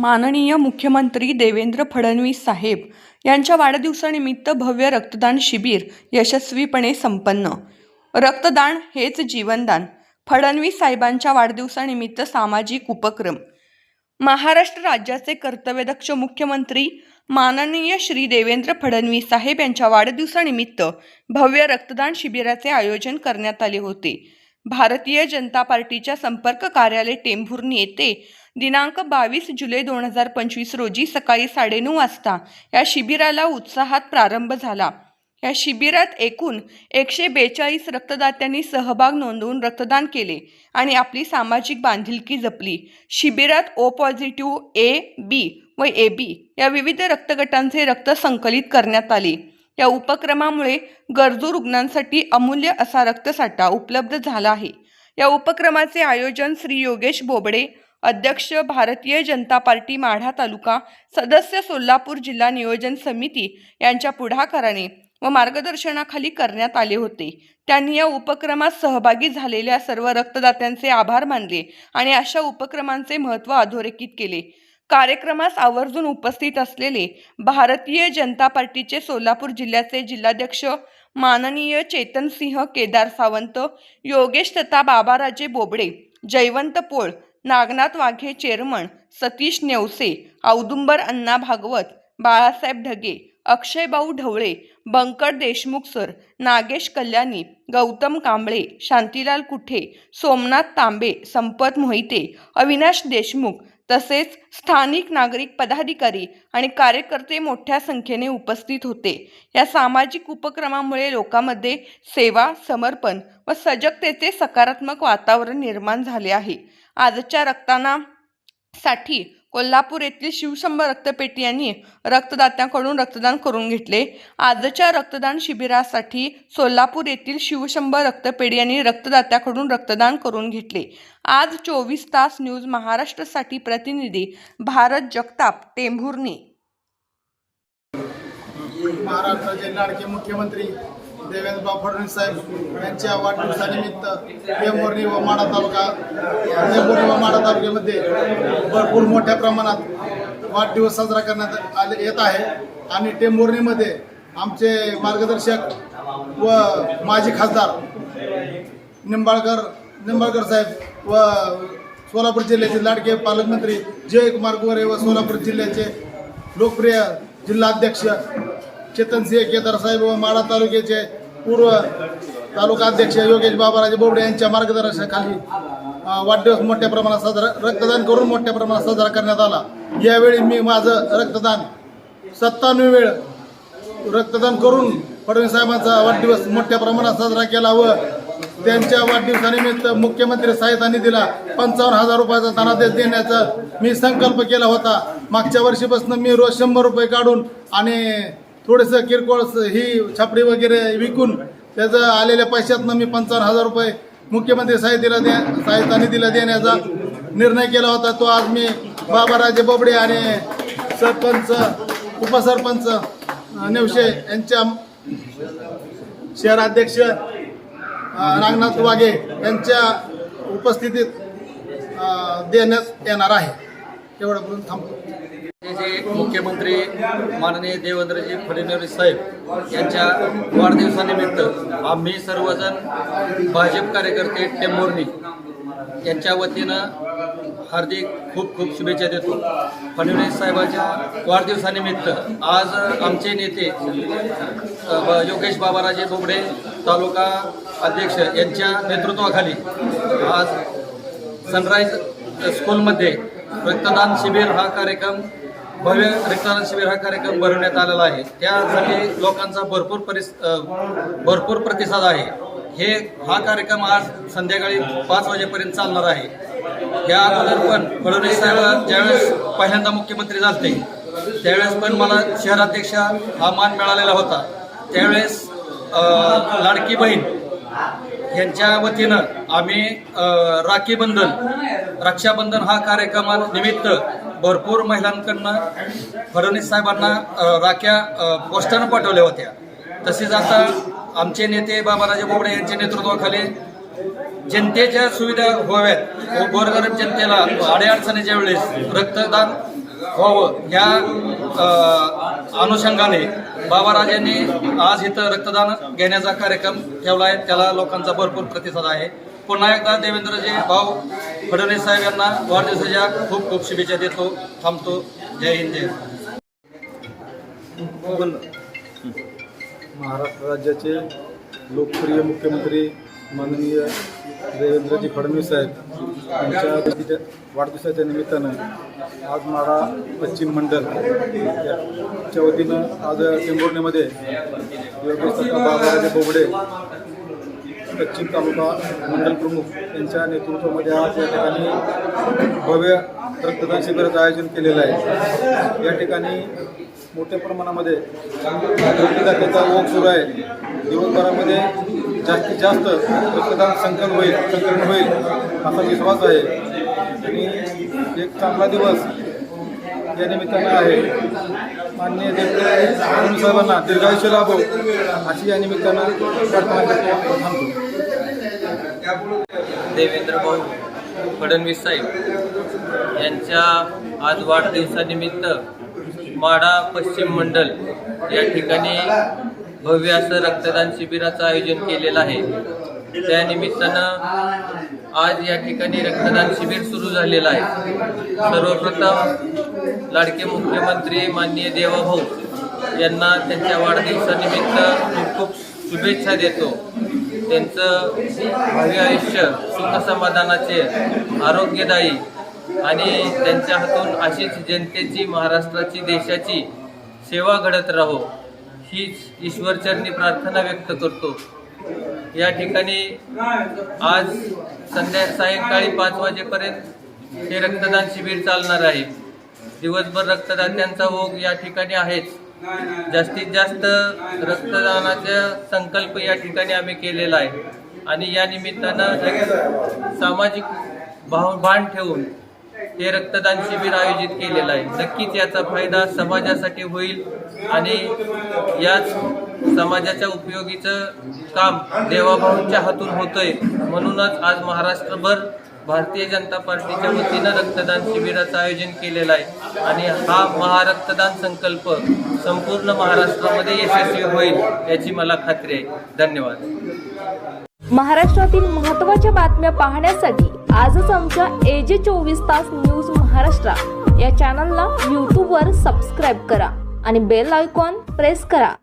माननीय मुख्यमंत्री देवेंद्र फडणवीस साहेब यांच्या वाढदिवसानिमित्त भव्य रक्तदान शिबिर यशस्वीपणे संपन्न. रक्तदान हेच जीवनदान. फडणवीस साहेबांच्या वाढदिवसानिमित्त सामाजिक उपक्रम. महाराष्ट्र राज्याचे कर्तव्यदक्ष मुख्यमंत्री माननीय श्री देवेंद्र फडणवीस साहेब यांच्या वाढदिवसानिमित्त भव्य रक्तदान शिबिराचे आयोजन करण्यात आले होते. भारतीय जनता पार्टीच्या संपर्क कार्यालय टेंभुर्णी येथे दिनांक बावीस जुलै दोन हजार पंचवीस रोजी सकाळी साडेनऊ वाजता या शिबिराला उत्साहात प्रारंभ झाला. या शिबिरात एकूण एकशे बेचाळीस रक्तदात्यांनी सहभाग नोंदवून रक्तदान केले आणि आपली सामाजिक बांधिलकी जपली. शिबिरात ओ पॉझिटिव्ह ए बी व ए बी या विविध रक्तगटांचे रक्त संकलित करण्यात आले. या उपक्रमामुळे गरजू रुग्णांसाठी अमूल्य असा रक्तसाठा उपलब्ध झाला आहे. या उपक्रमाचे आयोजन श्री योगेश बोबडे अध्यक्ष भारतीय जनता पार्टी माढा तालुका सदस्य सोलापूर जिल्हा नियोजन समिती यांच्या पुढाकाराने व मार्गदर्शनाखाली करण्यात आले होते. त्यांनी या उपक्रमात सहभागी झालेल्या सर्व रक्तदात्यांचे आभार मानले आणि अशा उपक्रमांचे महत्त्व अधोरेखित केले. कार्यक्रमास आवर्जून उपस्थित असलेले भारतीय जनता पार्टीचे सोलापूर जिल्ह्याचे जिल्हाध्यक्ष माननीय चेतनसिंह केदार सावंत योगेश तथा बाबाराजे बोबडे जयवंत पोळ नागनाथ वाघे चेअरमन सतीश नेवसे औदुंबर अण्णा भागवत बाळासाहेब ढगे अक्षयभाऊ ढवळे बंकट देशमुख सर नागेश कल्याणी गौतम कांबळे शांतीलाल कुठे सोमनाथ तांबे संपत मोहिते अविनाश देशमुख तसेच स्थानिक नागरिक पदाधिकारी आणि कार्यकर्ते मोठ्या संख्येने उपस्थित होते. या सामाजिक उपक्रमामुळे लोकांमध्ये सेवा समर्पण व सजगतेचे सकारात्मक वातावरण निर्माण झाले आहे. आजच्या रक्तदानासाठी कोल्हापूर येथील शिवशंभर रक्तपेटी यांनी रक्तदात्यांकडून रक्तदान करून घेतले. आजच्या रक्तदान शिबिरासाठी सोलापूर येथील शिवशंभर रक्तपेढी यांनी रक्तदात्याकडून रक्तदान करून घेतले. आज चोवीस तास न्यूज महाराष्ट्रसाठी प्रतिनिधी भारत जगताप टेंभुर्णी. महाराष्ट्राचे लाडके मुख्यमंत्री देवेंद्र फडणवीस साहेब यांच्या वाढदिवसानिमित्त टेंभुर्णी व माडा तालुका टेंभुर्णी व माडा तालुक्यामध्ये भरपूर मोठ्या प्रमाणात वाढदिवस साजरा करण्यात आले येत आहे. आणि टेंभुर्णीमध्ये आमचे मार्गदर्शक व माजी खासदार निंबाळकर निंबाळकर साहेब व सोलापूर जिल्ह्याचे लाडके पालकमंत्री जयकुमार गोरे व सोलापूर जिल्ह्याचे लोकप्रिय जिल्हाध्यक्ष चेतनसिंह केदार साहेब व माडा तालुक्याचे पूर्व तालुका अध्यक्ष योगेश बाबाराजे बोबडे यांच्या मार्गदर्शनाखाली वाढदिवस मोठ्या प्रमाणात साजरा रक्तदान करून मोठ्या प्रमाणात साजरा करण्यात आला. यावेळी मी माझं रक्तदान सत्तावन्न वेळ रक्तदान करून फडणवीस साहेबांचा वाढदिवस मोठ्या प्रमाणात साजरा केला व त्यांच्या वाढदिवसानिमित्त मुख्यमंत्री सहायता निधीला पंचावन्न हजार रुपयाचा धनादेश देण्याचा मी संकल्प केला होता. मागच्या वर्षीपासून मी रोज शंभर रुपये काढून आणि थोडंसं किरकोळ ही छापडी वगैरे विकून त्याचं आलेल्या पैशातनं मी पंचावन्न हजार रुपये मुख्यमंत्री साहित्यला दे सहायता निधीला देण्याचा निर्णय केला होता. तो आज मी बाबाराजे बोबडे आणि सरपंच उपसरपंच नेवशे यांच्या शहराध्यक्ष रांगनाथ वाघे यांच्या उपस्थितीत देण्यात येणार आहे. एवढं बोलून थांबतो. मुख्यमंत्री माननीय देवेंद्रजी फडणवीस साहेब यांच्या वाढदिवसानिमित्त आम्ही सर्वजण भाजप कार्यकर्ते टेंभोर्णी यांच्या वतीनं हार्दिक खूप खूप शुभेच्छा देतो. फडणवीस साहेबांच्या वाढदिवसानिमित्त आज आमचे नेते योगेश बाबाराजे बोबडे तालुका अध्यक्ष यांच्या नेतृत्वाखाली आज सनराईज स्कूलमध्ये रक्तदान शिबिर हा कार्यक्रम भव्य रक्तदान शिबिर हा कार्यक्रम भरवण्यात आलेला आहे. त्यासाठी लोकांचा भरपूर परिस भरपूर प्रतिसाद आहे. हे हा कार्यक्रम आज संध्याकाळी पाच वाजेपर्यंत चालणार आहे. या अगोदर पण फडणवीस साहेब ज्यावेळेस पहिल्यांदा मुख्यमंत्री झाले त्यावेळेस पण मला शहराध्यक्ष हा मान मिळालेला होता. त्यावेळेस लाडकी बहीण यांच्या वतीनं आम्ही राखीबंधन रक्षाबंधन हा कार्यक्रमानिमित्त भरपूर महिलांकडनं फडणवीस साहेबांना राख्या पोस्टानं पाठवल्या होत्या. तसेच आता आमचे नेते बाबाराजे बोबडे यांच्या नेतृत्वाखाली जनतेच्या सुविधा व्हाव्यात. व गोरगरीब जनतेला अडीअडचणीच्या वेळेस रक्तदान व्हावं या अनुषंगाने बाबाराजांनी आज इथं रक्तदान घेण्याचा कार्यक्रम ठेवला आहे. त्याला लोकांचा भरपूर प्रतिसाद आहे. पुन्हा एकदा देवेंद्रजी भाऊ फडणवीस साहेब यांना वाढदिवसाच्या खूप खूप शुभेच्छा देतो थांबतो. जय हिंद जय महाराष्ट्र राज्याचे लोकप्रिय मुख्यमंत्री माननीय देवेंद्रजी फडणवीस साहेब यांच्या वाढदिवसाच्या निमित्तानं आज माडा पश्चिम मंडल याच्या वतीनं आज टेंभुर्णीमध्ये योगेश बाबाराजे बोबडे पश्चिम तालुका मंडल प्रमुख यांच्या नेतृत्वामध्ये आज या ठिकाणी भव्य रक्तदान शिबिराचं आयोजन केलेलं आहे. या ठिकाणी मोठ्या प्रमाणामध्ये रक्तदात्याचा ओघ सुरू आहे. दिवसभरामध्ये जास्तीत जास्त रक्तदान संकलन होईल संकलन होईल असा विश्वास आहे. आणि एक चांगला दिवस या निमित्तानं आहे मान्य साहेबांना दीर्घायुष्य लाभो. अशी या निमित्तानं थांबतो. देवेंद्र भाऊ फडणवीस साहेब यांच्या आज वाढदिवसानिमित्त माडा पश्चिम मंडल या ठिकाणी भव्य असं रक्तदान शिबिराचं आयोजन केलेलं आहे. त्यानिमित्तानं आज या ठिकाणी रक्तदान शिबिर सुरू झालेलं आहे. सर्वप्रथम लाडके मुख्यमंत्री माननीय देवाभाऊ यांना त्यांच्या वाढदिवसानिमित्त खूप खूप शुभेच्छा देतो. त्यांचं भव्य आयुष्य सुखसमाधानाचे आरोग्यदायी आणि त्यांच्या हातून अशीच जनतेची महाराष्ट्राची देशाची सेवा घडत राहो हीच ईश्वरचरणी प्रार्थना व्यक्त करतो. या ठिकाणी आज संध्या सायंकाळी पाच वाजेपर्यंत हे रक्तदान शिबिर चालणार आहे. दिवसभर रक्तदात्यांचा ओघ या ठिकाणी आहेच. जास्तीत जास्त रक्तदानाचा संकल्प या ठिकाणी आम्ही केलेला आहे. आणि या निमित्तानं सामाजिक भाव भान ठेवून हे रक्तदान शिबिर आयोजित केलेलं आहे. नक्कीच याचा फायदा समाजासाठी होईल आणि याच समाजाच्या उपयोगीचं काम देवाभाऊंच्या हातून होतंय. म्हणूनच आज महाराष्ट्रभर भारतीय जनता पार्टीच्या वतीनं रक्तदान शिबिराचं आयोजन केलेलं आहे. आणि हा महारक्तदान संकल्प संपूर्ण महाराष्ट्रामध्ये यशस्वी होईल याची मला खात्री आहे. धन्यवाद. महाराष्ट्रातील महत्त्वाच्या बातम्या पाहण्यासाठी आजच आमच्या एजे चोवीस तास न्यूज महाराष्ट्र या चॅनलला यूट्यूबवर सबस्क्राईब करा आणि बेल आयकॉन प्रेस करा.